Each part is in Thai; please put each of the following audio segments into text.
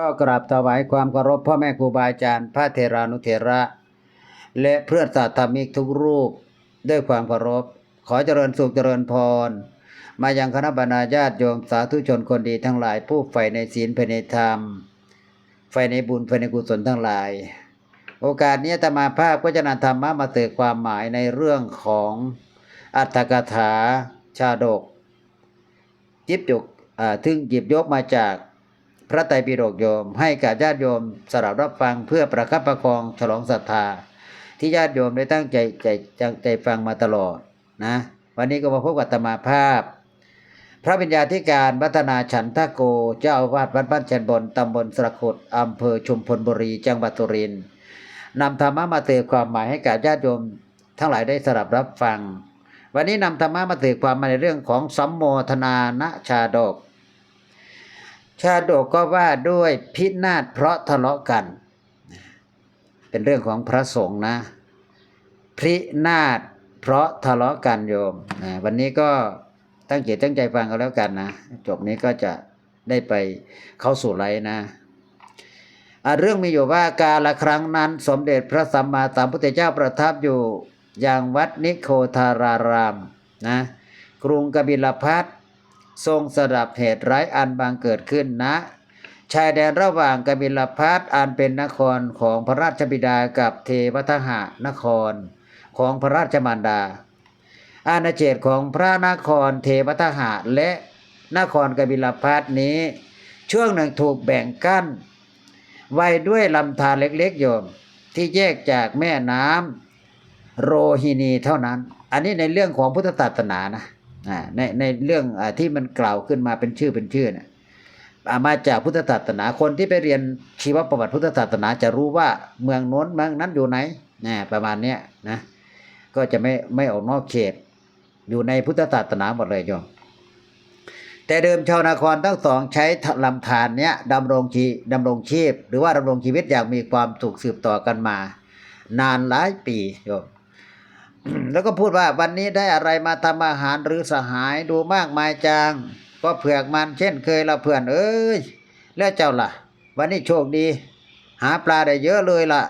ก็กราบถวายความเคารพพ่อแม่ครูบาอาจารย์ พระเทรานุเถระ และเพื่อนสาธมิกทุกรูปด้วยความเคารพ ขอเจริญสุขเจริญพร มายังคณะบรรดาญาติโยมสาธุชนคนดีทั้งหลายผู้ใฝ่ในศีลภายในธรรมใฝ่ในบุญใฝ่ในกุศลทั้งหลาย โอกาสนี้อาตมาภาพก็จะนำธรรมะมาเตือความหมายในเรื่องของอัตถกถาชาดกจิบยกถึงหยิบยกมาจาก พระไตรปิฎกโยม ให้กับญาติโยมสรับรับฟังเพื่อประคับประคองฉลองศรัทธา ที่ญาติโยมได้ตั้งใจใจใจใจฟังมาตลอดนะ วันนี้ก็มาพบกับอาตมาภาพ พระวิญญาธิการวัฒนาฉันทโก เจ้าอาวาสวัดบ้านเชนบนตำบลสระขุดอำเภอชุมพลบุรีจังหวัดสุรินทร์นำธรรมะมาเตือนความหมายให้กับญาติโยม ทั้งหลายได้สรับรับฟัง วันนี้นำธรรมะมาเตือนความหมายในเรื่องของสัมโมทนานชาดก ชาดกก็ว่าด้วยพินาศเพราะทะเลาะกัน เป็นเรื่องของพระสงฆ์นะ พินาศเพราะทะเลาะกันโยม วันนี้ก็ตั้งใจตั้งใจฟังกันแล้วกันนะ จบนี้ก็จะได้ไปเข้าสู่ไลฟ์นะอะเรื่องมีอยู่ว่าการละครั้งนั้น สมเด็จพระสัมมาสัมพุทธเจ้าประทับอยู่อย่างวัดนิโคธารารามนะกรุงกบิลพัท ทรงสดับเหตุร้ายอันบางเกิดขึ้นนะ ชายแดนระหว่างกบิลพัทอันเป็นนครของพระราชบิดากับเทวทหานครของพระราชมารดา อาณาเขตของพระนครเทวทหะและนครกบิลพัทนี้ ช่วงหนึ่งถูกแบ่งกั้น ไว้ด้วยลำธารเล็กๆโยมที่แยกจากแม่น้ำโรฮินีเท่านั้น อันนี้ในเรื่องของพุทธศาสนานะ ในในเรื่องอที่มันกล่าวขึ้นมาเป็นชื่อเป็นชื่อเนี่ยามาจากพุทธศาสนาคนที่ไปเรียนชีวประวัติพุทธศาสนาจะรู้ว่าเมืองโน้นเมืองนั้นอยู่ไหนนะประมาณเนี้ยนะก็จะไม่ไม่ออกนอกเขต อยู่ในพุทธศาสนาหมดเลยโยมแต่เดิมชาวนาครทั้งสองใช้ลำธารเนี้ยดำรงชีดำรงชีพ หรือว่าดำรงชีวิตอย่างมีความสุขสืบต่อกันมา นานหลายปีโยม แล้วก็พูดว่าวันนี้ได้อะไรมาทำอาหารหรือสหายดูมากมายจังก็เผือกมันเช่นเคยละเพื่อนเอ้ยแล้วเจ้าล่ะ วันนี้โชคดี หาปลาได้เยอะเลยล่ะ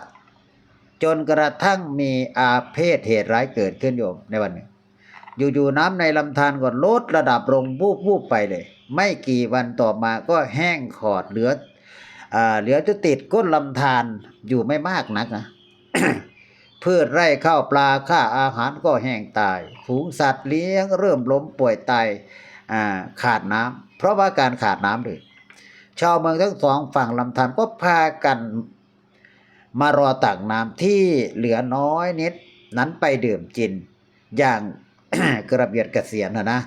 จนกระทั่งมีอาเพศเหตุร้ายเกิดขึ้นโยมในวันนึ่งอยู่ๆน้ำในลำธารก็ลดระดับลงวูบวูบไปเลย ไม่กี่วันต่อมาก็แห้งขอดเหลืออเหลือจะติดก้นลำธารอยู่ไม่มากนักนะ พืชไร่ข้าวปลาค่าอาหารก็แห้งตาย ฝูงสัตว์เลี้ยงเริ่มล้มป่วยตายขาดน้ำเพราะว่าการขาดน้ำเลยชาวเมืองทั้งสองฝั่งลำธารก็พากันมารอตักน้ำที่เหลือน้อยนิดนั้นไปดื่มกิน อย่างกระเบียดกระเสียนนะนะ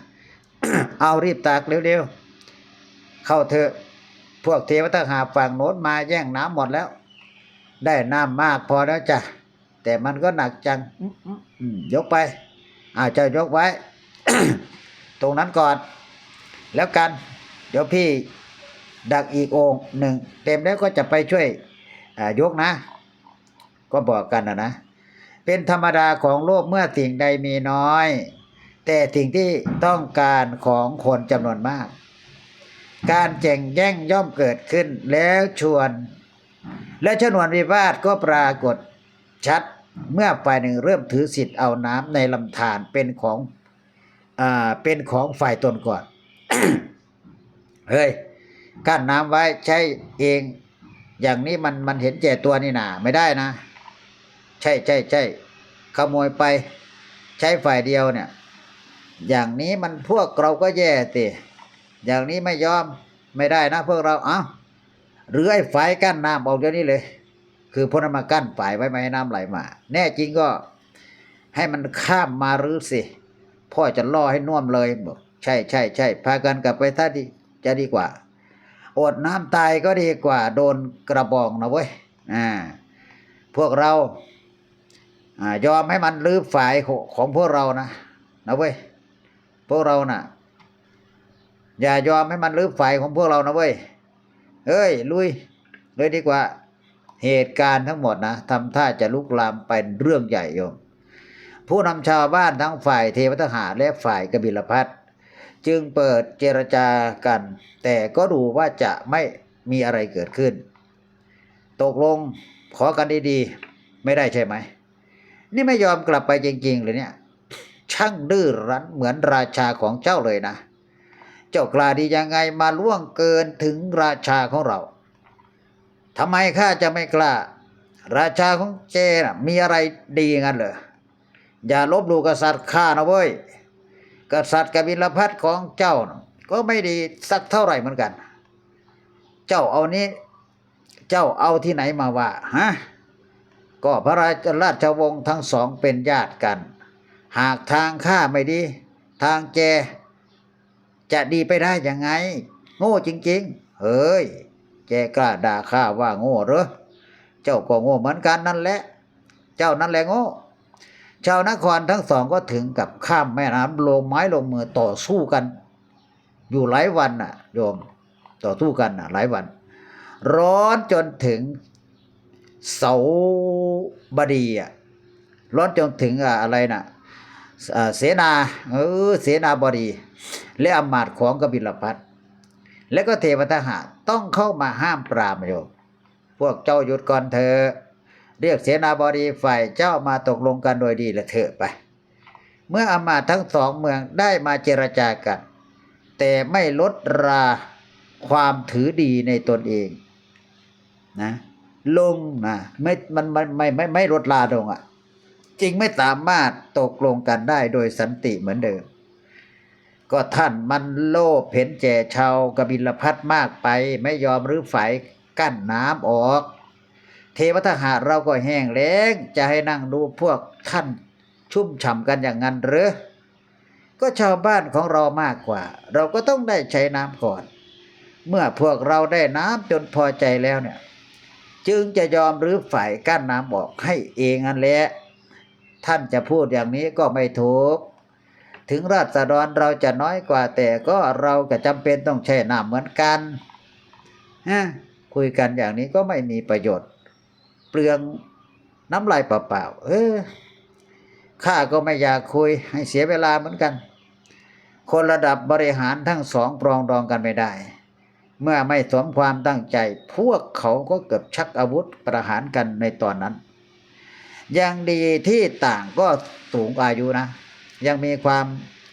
เอารีบตักเร็วๆ เข้าเถอะพวกเทวทหาฝั่งโน้นมาแย่งน้ำหมดแล้ว ได้น้ำมากพอแล้วจ้ะ แต่มันก็หนักจังอืมอืมอืมยกไปอาจจะยกไว้ ตรงนั้นก่อน แล้วกัน เดี๋ยวพี่ดักอีกองค์หนึ่งเต็มแล้วก็จะไปช่วยอ่ายกนะ ก็บอกกันนะนะ เป็นธรรมดาของโลกเมื่อสิ่งใดมีน้อย แต่สิ่งที่ต้องการของคนจำนวนมาก การแจ่งแย่งย่อมเกิดขึ้นแล้วชวน และชนวนวิวาทก็ปรากฏชัด เมื่อฝ่ายหนึ่งเริ่มถือสิทธิ์เอาน้ำในลำธารเป็นของอ่าเป็นของฝ่ายตนก่อน เฮ้ยกั้นน้ำไว้ใช้เอง อย่างนี้มันมันเห็นแก่ตัวนี่นาไม่ได้นะ ใช่ใช่ใช่ขโมยไปใช้ฝ่ายเดียวเนี่ย อย่างนี้มันพวกเราก็แย่ติอย่างนี้ไม่ยอมไม่ได้นะพวกเราเอ้าหรือไอ้ฝ่ายกั้นน้ำออกเดี๋ยวนี้เลย คือพ้นมากั้นฝ่ายไว้ไม่ให้น้ำไหลมา แน่จริงก็ให้มันข้ามมาหรือสิ พ่อจะล่อให้น่วมเลยบอกใช่ใช่ใช่พากันกลับไปท่าดีจะดีกว่า อดน้ำตายก็ดีกว่า โดนกระบองนะเว้ยอ่าพวกเราอ่ายอมให้มันรื้อฝ่ายของพวกเรานะนะเว้ยพวกเรานะ่ะ อย่ายอมให้มันรื้อฝ่ายของพวกเรานะเว้ยเอ้ยลุยเลยดีกว่า เหตุการณ์ทั้งหมดนะทำท่าจะลุกลามเป็นเรื่องใหญ่โยม ผู้นำชาวบ้านทั้งฝ่ายเทวทหารและฝ่ายกบิลพัทจึงเปิดเจรจากัน แต่ก็ดูว่าจะไม่มีอะไรเกิดขึ้น ตกลงขอกันดีๆ ไม่ได้ใช่ไหม นี่ไม่ยอมกลับไปจริงๆเลยเนี่ย ช่างดื้อรั้นเหมือนราชาของเจ้าเลยนะ เจ้ากล้าดียังไงมาล่วงเกินถึงราชาของเรา ทำไมข้าจะไม่กล้า ราชาของเจน่ะมีอะไรดีงั้นเหรออย่าลบหลู่กษัตริย์ข้านะเว้ย กษัตริย์กบิลพัทของเจ้านะก็ไม่ดีสักเท่าไหร่เหมือนกัน เจ้าเอานี้ เจ้าเอาที่ไหนมาว่าฮะก็พระราชราชวงศ์ทั้งสองเป็นญาติกัน หากทางข้าไม่ดี ทางแกจะดีไปได้ยังไง โง่จริง ๆ เฮ้ย แกกล้าด่าข้าว่าโง่เหรอเจ้าก็โง่เหมือนกันนั่นแหละ เจ้านั่นแหละโง่ชาวนครทั้งสองก็ถึงกับข้ามแม่น้ำลงไม้ลงมือต่อสู้กัน อยู่หลายวันน่ะโยมต่อสู้กันน่ะหลายวัน ร้อนจนถึงเสาบดีอะร้อนจนถึงอะไรน่ะเสนาเออเสนาบดี และอำมาตย์ของกบิลพัท และก็เทวทหารต้องเข้ามาห้ามปรามโยมพวกเจ้าหยุดก่อนเถอะเรียกเสนาบดีฝ่ายเจ้ามาตกลงกันโดยดีละเถอะไป เมื่ออำมาตทั้งสองเมืองได้มาเจรจากัน แต่ไม่ลดราความถือดีในตนเองนะลงนะไม่มันมันไม่ไม่ไม่ลดลาลงอะ จริงไม่สามารถตกลงกันได้โดยสันติเหมือนเดิม ก็ท่านมันโลภเห็นแก่ชาวกบิลพัทมากไปไม่ยอมรื้อฝายกั้นน้ำออก เทวทหารเราก็แห้งแล้งจะให้นั่งดูพวกท่านชุ่มฉ่ำกันอย่างนั้นหรือก็ชาวบ้านของเรามากกว่า เราก็ต้องได้ใช้น้ำก่อน เมื่อพวกเราได้น้ำจนพอใจแล้วเนี่ย จึงจะยอมรื้อฝ่ายกั้นน้ำออกให้เองนั่นแหละท่านจะพูดอย่างนี้ก็ไม่ถูก ถึงราษฎรเราจะน้อยกว่า แต่ก็เราก็จำเป็นต้องใช้น้ำเหมือนกันฮะคุยกันอย่างนี้ก็ไม่มีประโยชน์ เปลืองน้ำลายเปล่าๆเออข้าก็ไม่อยากคุยให้เสียเวลาเหมือนกัน คนระดับบริหารทั้งสองปรองดองกันไม่ได้ เมื่อไม่สมความตั้งใจ พวกเขาก็เกือบชักอาวุธประหารกันในตอนนั้นยังดีที่ต่างก็สูงอายุนะ ยังมีความ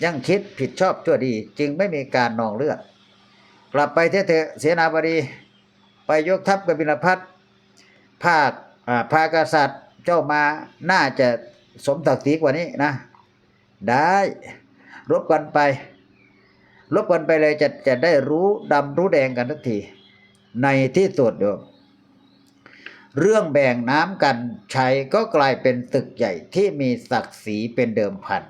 ยังคิดผิดชอบชั่วดี จึงไม่มีการนองเลือด กลับไปเถอะเสนาบดีไปยกทัพกบิลพัทภาคอาพากษัตริย์เจ้ามาน่าจะสมศักดิ์ศรีกว่านี้นะ ได้รบกันไป รบกันไปเลยจะจะได้รู้ดำรู้แดงกันทุกที ในที่สุดโยมเรื่องแบ่งน้ำกันใช้ก็กลายเป็นตึกใหญ่ที่มีศักดิ์ศรีเป็นเดิมพัน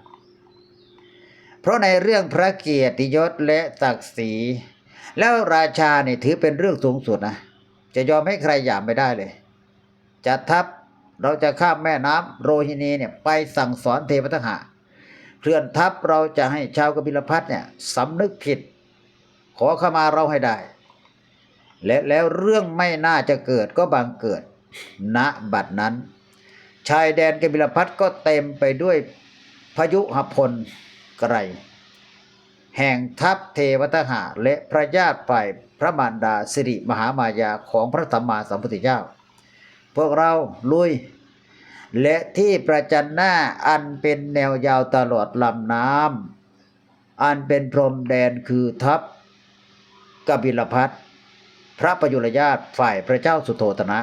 เพราะในเรื่องพระเกียรติยศและศักดิ์ศรีแล้วราชาเนี่ยถือเป็นเรื่องสูงสุดนะจะยอมให้ใครหยามไม่ได้เลยจัดทัพเราจะข้ามแม่น้ำโรฮินีเนี่ยไปสั่งสอนเทวทหารเคลื่อนทัพเราจะให้ชาวกบิลพัทเนี่ยสำนึกผิด ขอขมาเราให้ได้ และแล้วเรื่องไม่น่าจะเกิดก็บังเกิด ณบัดนั้น ชายแดนกบิลพัทก็เต็มไปด้วยพายุหพล ไกร แห่งทัพเทวทหาและพระญาติฝ่ายพระมารดาสิริมหามายาของพระสัมมาสัมพุทธเจ้า พวกเราลุย และที่ประจันหน้าอันเป็นแนวยาวตลอดลำน้ำอันเป็นพรมแดนคือทัพกบิลพัทพระประยุรญาติฝ่ายพระเจ้าสุโธทนะ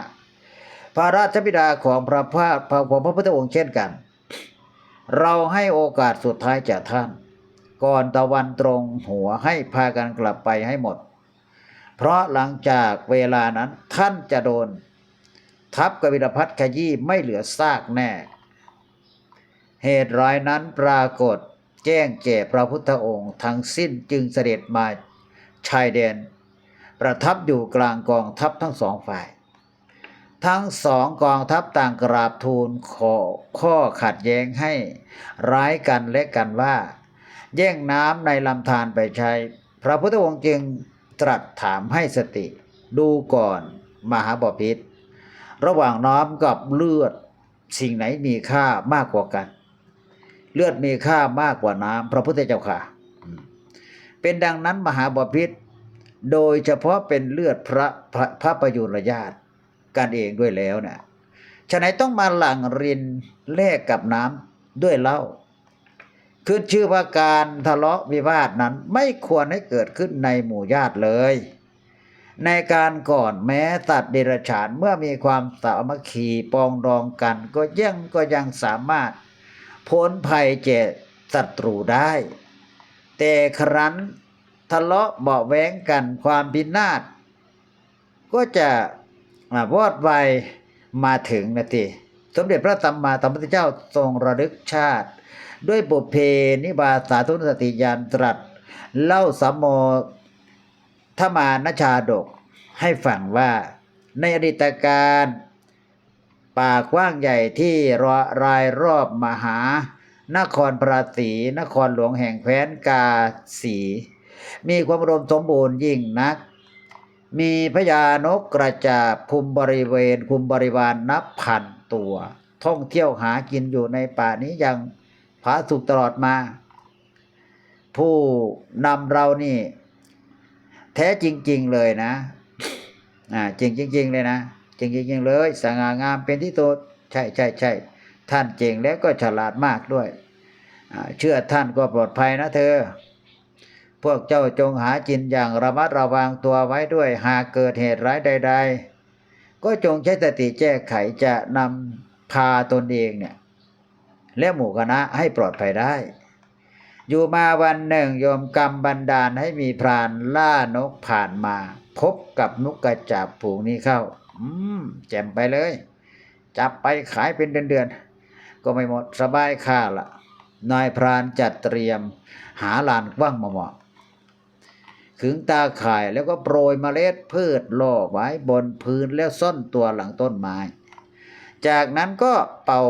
พระราชบิดาของพระพาของพระพุทธองค์เช่นกัน เราให้โอกาสสุดท้ายจากท่าน ก่อนตะวันตรงหัวให้พากันกลับไปให้หมด เพราะหลังจากเวลานั้นท่านจะโดน ทัพกบิลพัทขยี้ไม่เหลือซากแน่ เหตุร้ายนั้นปรากฏแจ้งแก่พระพุทธองค์ทั้งสิ้นจึงเสด็จมาชายแดน ประทับอยู่กลางกองทัพทั้งสองฝ่าย ทั้งสองกองทัพต่างกราบทูลขอข้อขัดแย้งให้ร้ายกันและกันว่า แย่งน้ำในลำธารไปใช้ พระพุทธองค์จึงตรัสถามให้สติ ดูก่อนมหาบพิษระหว่างน้ำกับเลือดสิ่งไหนมีค่ามากกว่ากัน เลือดมีค่ามากกว่าน้ำพระพุทธเจ้าค่ะ เป็นดังนั้นมหาบพิษโดยเฉพาะเป็นเลือดพระพระพระประยุรญาติ กันเองด้วยแล้วนะฉะนั้นต้องมาหลั่งรินแลกกับน้ำด้วยเหล้าคือชื่อว่าการทะเลาะวิวาทนั้นไม่ควรให้เกิดขึ้นในหมู่ญาติเลย ในการก่อนแม้สัตว์เดรัจฉานเมื่อมีความสามัคคีปองดองกัน ก็ยังก็ยังสามารถพ้นภัยเจศัตรูได้ แต่ครั้นทะเลาะเบาแว้งกันความพินาศก็จะ วอดไวมาถึงนาทีสมเด็จพระสัมมาสัมพุทธเจ้าทรงระลึกชาติ ด้วยบุพเพนิบาสาธุนสติยานตรัส เล่าสัมโมทมานชาดกให้ฟังว่าในอดีตการป่ากว้างใหญ่ที่รรายรอบมหา นครปราสีนครหลวงแห่งแคว้นกาสี มีความอุดมสมบูรณ์ยิ่งนัก มีพญานกกระจาบคุมบริเวณ คุมบริวารนับพันตัว ท่องเที่ยวหากินอยู่ในป่านี้ย่างผาสุกตลอดมา ผู้นำเรานี่ แท้จริง ๆ เลยนะ อ่าจริงจริง ๆ เลยนะจริงจริงๆเลยสง่างามเป็นที่สุดใช่ใช่ใช่ท่านเก่งแล้วก็ฉลาดมากด้วย เชื่อท่านก็ปลอดภัยนะเธอ พวกเจ้าจงหาจินอย่างระมัดระวังตัวไว้ด้วยหากเกิดเหตุร้ายใด ๆ ก็จงใช้สติแก้ไขจะนำพาตนเองเนี่ยและหมู่คณะให้ปลอดภัยได้ อยู่มาวันหนึ่งโยมกรรมบันดาลให้มีพรานล่านกผ่านมา พบกับนกกระจาบผูงนี้เข้า อืมแจ่มไปเลย จับไปขายเป็นเดือนๆ ก็ไม่หมดสบายค่าละนายพรานจัดเตรียม หาลานกว้างมาเหมาะ ขึงตาข่ายแล้วก็โปรยเมล็ดพืชล่อไว้บนพื้นแล้วซ่อนตัวหลังต้นไม้ จากนั้นก็เป่า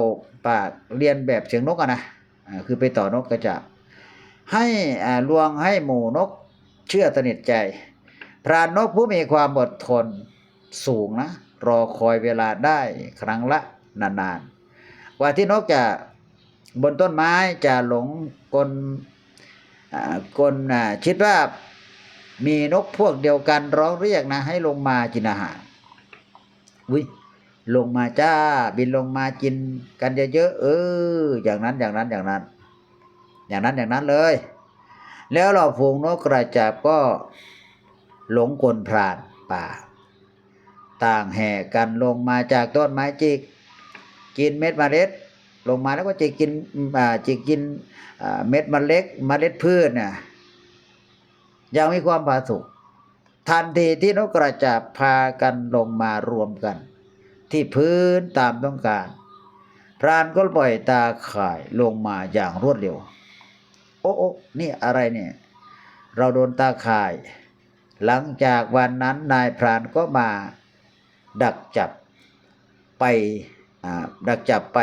ปากเรียนแบบเสียงนกอะนะอ่าคือไปต่อนกกระจาบให้ลวงให้หมู่นกเชื่อสนิทใจ พรานนกผู้มีความอดทนสูงนะ รอคอยเวลาได้ครั้งละนานๆกว่าที่นกจะบนต้นไม้จะหลงกลกลคิดว่า มีนกพวกเดียวกันร้องเรียกนะ ให้ลงมากินอาหารอุ้ยลงมาจ้า บินลงมากินกันเยอะๆเออ อย่างนั้นอย่างนั้นอย่างนั้น อย่างนั้นอย่างนั้นเลย แล้วเราฝูงนกกระจาบก็หลงกลพรานป่า ต่างแห่กันลงมาจากต้นไม้จิก กินเม็ดมเมล็ด ลงมาแล้วก็จิกกินจิกกินเม็ดมเมล็ดเมล็ดพืชน่ะ ยังมีความผาสุกทันทีที่นกกระจาบพากันลงมารวมกัน ที่พื้นตามต้องการ พรานก็ปล่อยตาข่ายลงมาอย่างรวดเร็ว โอ้โอ้นี่อะไรเนี่ย เราโดนตาข่าย หลังจากวันนั้นนายพรานก็มาดักจับไปดักจับไป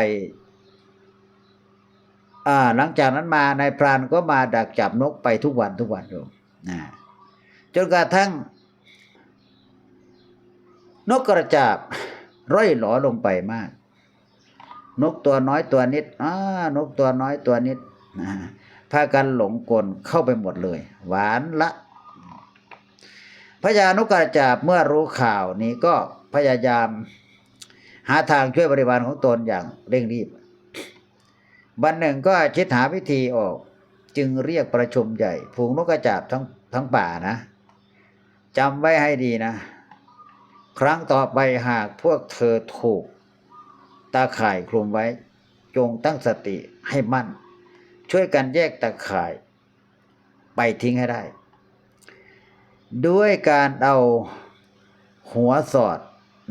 หลังจากนั้นมานายพรานก็มาดักจับนกไปทุกวันทุกวันโยม นะจนกระทั่ง นกกระจาบร่อยหลอลงไปมาก นกตัวน้อยตัวนิดอ่านกตัวน้อยตัวนิดนะพากันหลงกลเข้าไปหมดเลย หวานละพญานกกระจาบเมื่อรู้ข่าวนี้ก็พยายาม หาทางช่วยบริวารของตนอย่างเร่งรีบ วันหนึ่งก็คิดหาวิธีออก จึงเรียกประชุมใหญ่ฝูงนกกระจาบทั้งทั้งป่านะจำไว้ให้ดีนะ ครั้งต่อไปหากพวกเธอถูก ตาข่ายคลุมไว้ จงตั้งสติให้มั่น ช่วยกันแยกตาข่าย ไปทิ้งให้ได้ ด้วยการเอาหัวสอด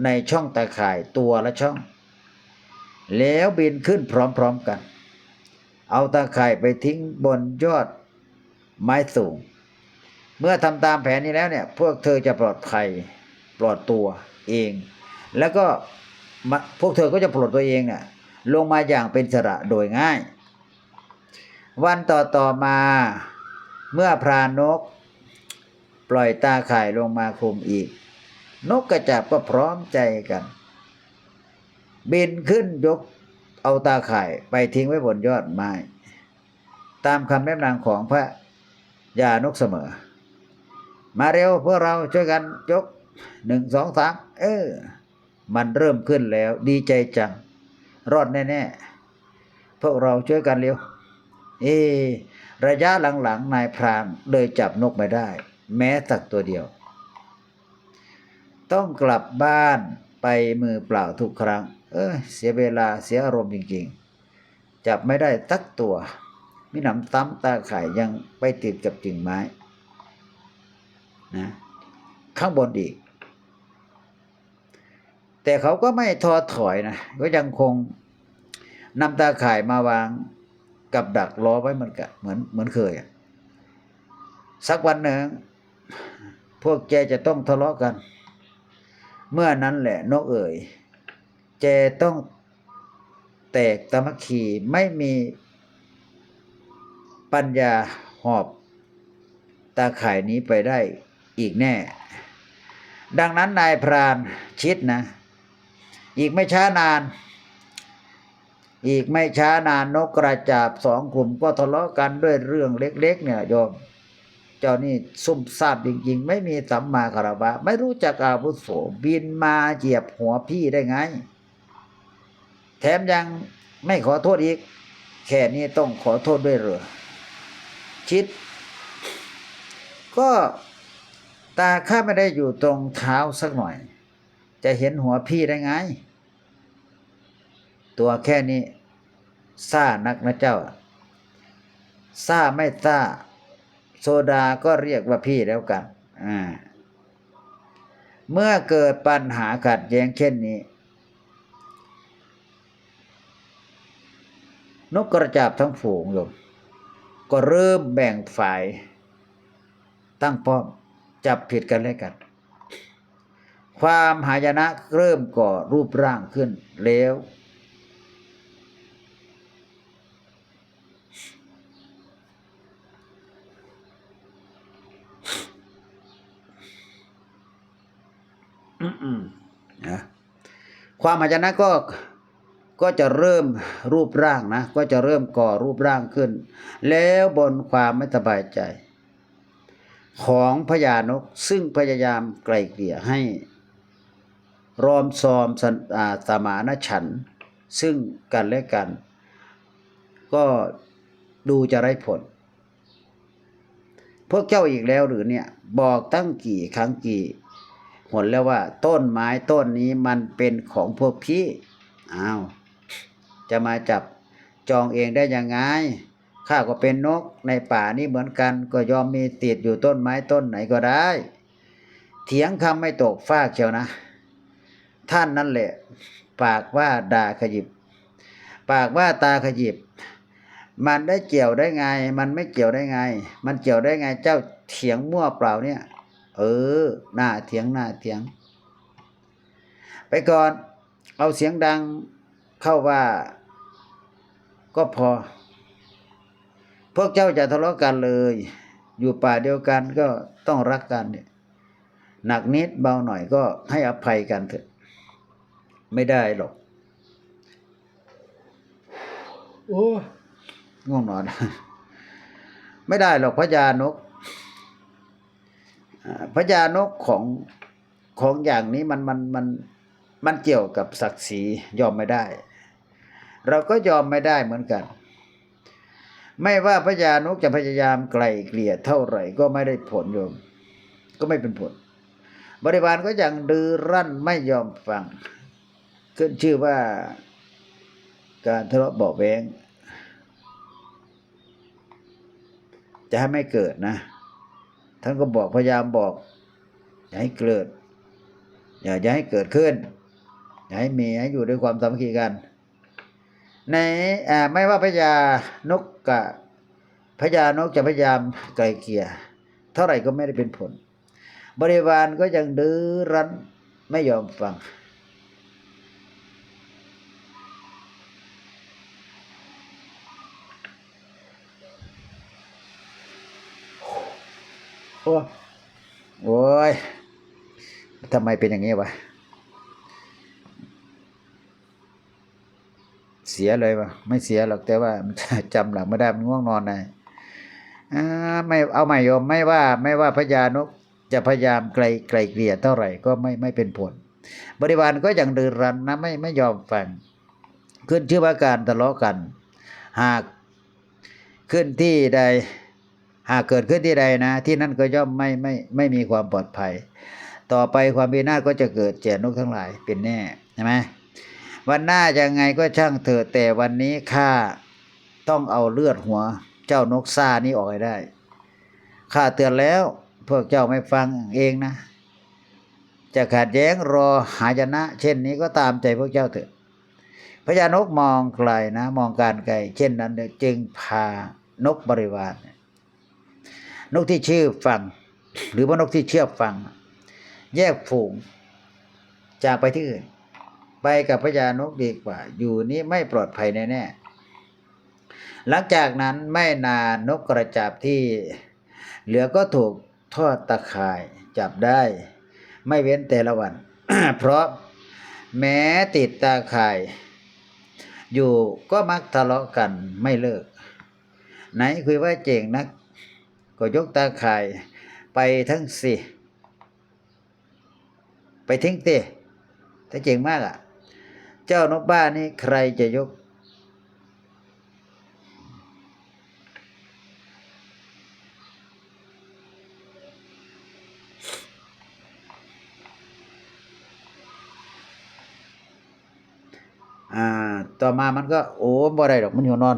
ในช่องตาข่ายตัวละช่อง แล้วบินขึ้นพร้อมๆกัน เอาตาข่ายไปทิ้งบนยอดไม้สูง เมื่อทำตามแผนนี้แล้วเนี่ย พวกเธอจะปลอดภัยปลอดตัวเอง แล้วก็พวกเธอก็จะปลดตัวเองเนี่ยลงมาอย่างเป็นสระโดยง่าย วันต่อต่อมาเมื่อพรานก ปล่อยตาข่ายลงมาคลุมอีก นกกระจาบก็พร้อมใจกัน บินขึ้นยก เอาตาข่ายไปทิ้งไว้บนยอดไม้ ตามคำแนะนำของพระยานกเสมอ มาเร็วพวกเราช่วยกันยกหนึ่งสองสามเออ มันเริ่มขึ้นแล้วดีใจจัง รอดแน่ๆ พวกเราช่วยกันเร็ว เอ ระยะหลังๆ นายพรานเลยจับนกไม่ได้ แม้สักตัวเดียว ต้องกลับบ้านไปมือเปล่าทุกครั้ง ออเสียเวลาเสียอารมณ์จริงๆ จับไม่ได้ตักตัวมีหนำซ้ำตาข่ายยังไปติดกับกิ่งไม้นะข้างบนอีก แต่เขาก็ไม่ท้อถอยนะก็ยังคงนำตาข่ายมาวางกับดักล้อไว้เหมือนกันเหมือนเหมือนเคยอะสักวันหนึ่งพวกแกจะต้องทะเลาะกัน เมื่อนั้นแหละนกเอ๋ย แกต้องแตกตะมัคคีไม่มีปัญญาหอบตาข่ายนี้ไปได้อีกแน่ ดังนั้นนายพรานชิดนะ อีกไม่ช้านาน อีกไม่ช้านานนกกระจาบสองกลุ่มก็ทะเลาะกันด้วยเรื่องเล็ก ๆ เนี่ยโยมเจ้านี่ซุ่มซ่ามจริง ๆ ไม่มีสัมมาคารวะ ไม่รู้จักอาวุโสบินมาเหยียบหัวพี่ได้ไง แถมยังไม่ขอโทษอีก แค่นี้ต้องขอโทษด้วยเหรอชิด ก็ตาข้าไม่ได้อยู่ตรงเท้าสักหน่อย จะเห็นหัวพี่ได้ไง ตัวแค่นี้ซ่านักนะเจ้าซ่าไม่ซ่า โซดาก็เรียกว่าพี่แล้วกัน อ่า เมื่อเกิดปัญหาขัดแย้งเช่นนี้ นกกระจาบทั้งฝูงโยมก็เริ่มแบ่งฝ่าย ตั้งป้อมจับผิดกันเลยกัน ความหายนะเริ่มก่อรูปร่างขึ้นแล้ว อืมนะความหายนะก็ ก็จะเริ่มรูปร่างนะ ก็จะเริ่มก่อรูปร่างขึ้น แล้วบนความไม่สบายใจ ของพญานกซึ่งพยายามไกลเกลี่ยให้รอมซอมสนอ่าสมานฉัน ซึ่งกันและกัน ก็ดูจะไร้ผล พวกเจ้าอีกแล้วหรือเนี่ยบอกตั้งกี่ครั้งกี่หนแล้วว่าต้นไม้ต้นนี้มันเป็นของพวกพี่อ้าว จะมาจับจองเองได้ยังไงข้าก็เป็นนกในป่านี้เหมือนกัน ก็ยอมมีติดอยู่ต้นไม้ต้นไหนก็ได้ เถียงคำไม่ตกฟากเชียวนะ ท่านนั่นแหละ ปากว่าด่าขยิบ ปากว่าตาขยิบ มันได้เกี่ยวได้ไง มันไม่เกี่ยวได้ไง มันเกี่ยวได้ไงเจ้าเถียงมั่วเปล่าเนี่ย เออ หน้าเถียงหน้าเถียง ไปก่อน เอาเสียงดัง เข้าว่า ก็พอ พวกเจ้าจะทะเลาะกันเลย อยู่ป่าเดียวกันก็ต้องรักกันเนี่ยหนักนิดเบาหน่อยก็ให้อภัยกันเถอะ ไม่ได้หรอก โอ้ง่วงนอน ไม่ได้หรอกพญานกอ่าพญานกของของอย่างนี้มันมันมันมันเกี่ยวกับศักดิ์ศรียอมไม่ได้ เราก็ยอมไม่ได้เหมือนกัน ไม่ว่าพญานกจะพยายามไกลเกลี่ยเท่าไหร่ก็ไม่ได้ผลโยม ก็ไม่เป็นผล บริวารก็ยังดื้อรั้นไม่ยอมฟังขึ้นชื่อว่าการทะเลาะเบาะแวงจะให้ไม่เกิดนะ ท่านก็บอกพยายามบอก อย่าให้เกิด อย่าอย่าให้เกิดขึ้น อย่าให้มีให้อยู่ด้วยความสามัคคีกัน ในอ่าไม่ว่าพญานกกะพญานกจะพยายามไกลเกลี่ยเท่าไหร่ก็ไม่ได้เป็นผล บริวารก็ยังดื้อรั้นไม่ยอมฟัง โอ้โอ้ยทำไมเป็นอย่างนี้วะ สียเลยวะไม่เสียหรอกแต่ว่าจำหลังไม่ได้มันง่วงนอนนะอ่าไม่เอาใหม่โยมไม่ว่าไม่ว่าพญานกจะพยายามไกลไกลเกลี่ยเท่าไหร่ก็ไม่ไม่เป็นผล บริวารก็ยังดื้อรั้นนะไม่ไม่ยอมฟังขึ้นชื่อว่าการทะเลาะกัน หากขึ้นที่ใด หากเกิดขึ้นที่ใดนะ ที่นั่นก็ย่อมไม่ไม่ไม่มีความปลอดภัย ต่อไปความพินาศก็จะเกิดแก่นกทั้งหลายเป็นแน่ใช่ไหม วันหน้ายังไงก็ช่างเถิดแต่วันนี้ข้าต้องเอาเลือดหัว เจ้านกซ่านี้ออกให้ได้ข้าเตือนแล้ว พวกเจ้าไม่ฟังเองนะ จะขัดแย้งรอหายนะ เช่นนี้ก็ตามใจพวกเจ้าเถิดพญานกมองไกลนะ มองการไกล เช่นนั้นจึงพานกบริวารนกที่ชื่อฟัง หรือว่านกที่เชื่อฟัง แยกฝูงจากไปที่อื่น ไปกับพญานกดีกว่า อยู่นี้ไม่ปลอดภัยแน่ๆหลังจากนั้นไม่นานนกกระจาบที่ เหลือก็ถูกทอดตะข่ายจับได้ ไม่เว้นแต่ละวัน เพราะแม้ติดตาข่าย อยู่ก็มักทะเลาะกันไม่เลิก ไหนคุยว่าเจ๋งนัก ก็ยกตาข่ายไปทั้งสิไปทิ้งเตะถ้าเจ๋งมากอะ เจ้านกบ้านี่ใครจะยก อ่า ต่อมามันก็ โอ้บ่ได้ดอกมันอยู่นอน